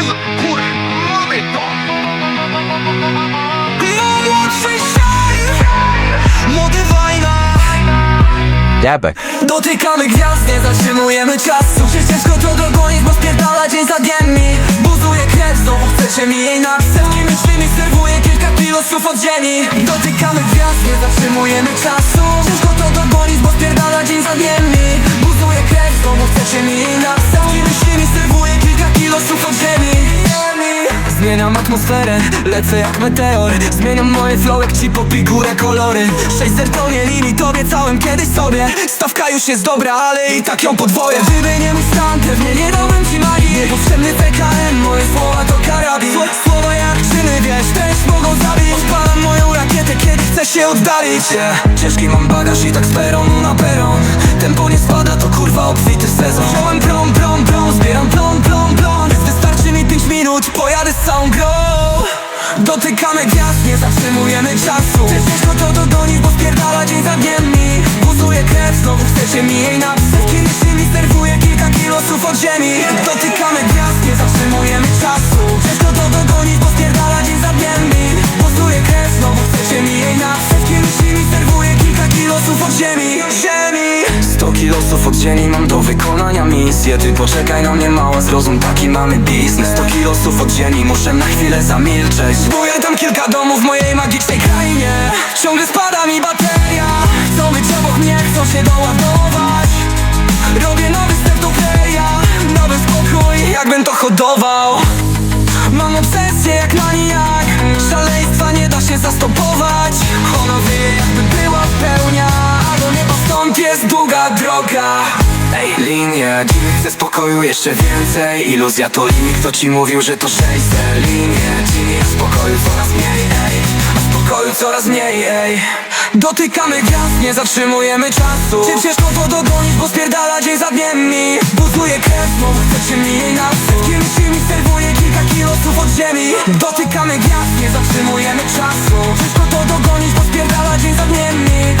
Tym, kur... mamy to! Młodszy szan Młody wajna. Dotykamy gwiazd, nie zatrzymujemy czasu. Czy ciężko to dogonić, bo spierdala dzień za dniem mi. Buzuje krew, znowu chcecie mi jej na Setki myśli mi serwuje kilka kilosów od ziemi. Dotykamy gwiazd, nie zatrzymujemy czasu. Ciężko to dogonić, bo spierdala dzień za dniem mi. Buzuje krew, znowu chcecie mi jej na atmosferę, lecę jak meteor. Zmieniam moje flow jak ci popi górę kolory. 600 to nie limit, obiecałem kiedyś sobie. Stawka już jest dobra, ale i tak ją podwoję. Gdyby nie mój stan, pewnie nie dałbym ci magii. Niepotrzebny PKM, moje słowa to karabin. Sło- Słowa jak czyny, wiesz, też mogą zabić. Odpalam moją rakietę, kiedy chcę się oddalić. Yeah. Ciężki mam bagaż i tak z peronu na peron. Tempo nie spada, to kurwa obfity sezon. Wziąłem prom, Dotykamy gwiazd, nie zatrzymujemy czasu. Czy ciężko to dogonić, bo spierdala dzień za dniem mi. Buzuje krew, znowu chcecie mi jej napisać Kiedy się mi serwuje kilka kilosów od ziemi. Dotykamy gwiazd, nie zatrzymujemy czasu. Ciężko to dogonić, bo spierdala dzień za dniem mi. Buzuje krew, znowu chcecie mi jej napisać Kiedy się mi serwuje kilka kilosów od Ziemi 100 kilosów od ziemi mam do wykonania misję Ty poczekaj na mnie mała, zrozum taki mamy biznes. 100 kilosów od ziemi, muszę na chwilę zamilczeć. Buję tam kilka domów w mojej magicznej krainie. Ciągle spada mi bateria. Chcą być obok mnie, chcą się doładować? Robię nowy step do playa Nowy spokój, jakbym to hodował jest długa droga. Ej, linie, dziwnych chcę spokoju jeszcze więcej. Iluzja to limit, kto ci mówił, że to 600 Linie, dziwnych spokoju coraz mniej, ej. A spokoju coraz mniej, ej. Dotykamy gwiazd, nie zatrzymujemy czasu. Czy ciężko to dogonić, bo spierdala dzień za dniem mi? Buzuje krew, znowu chcecie mi jej nasyć Kiedy się mi serwuje kilka kilosów od ziemi. Dotykamy gwiazd, nie zatrzymujemy czasu. Ciężko to dogonić, bo spierdala dzień za dniem mi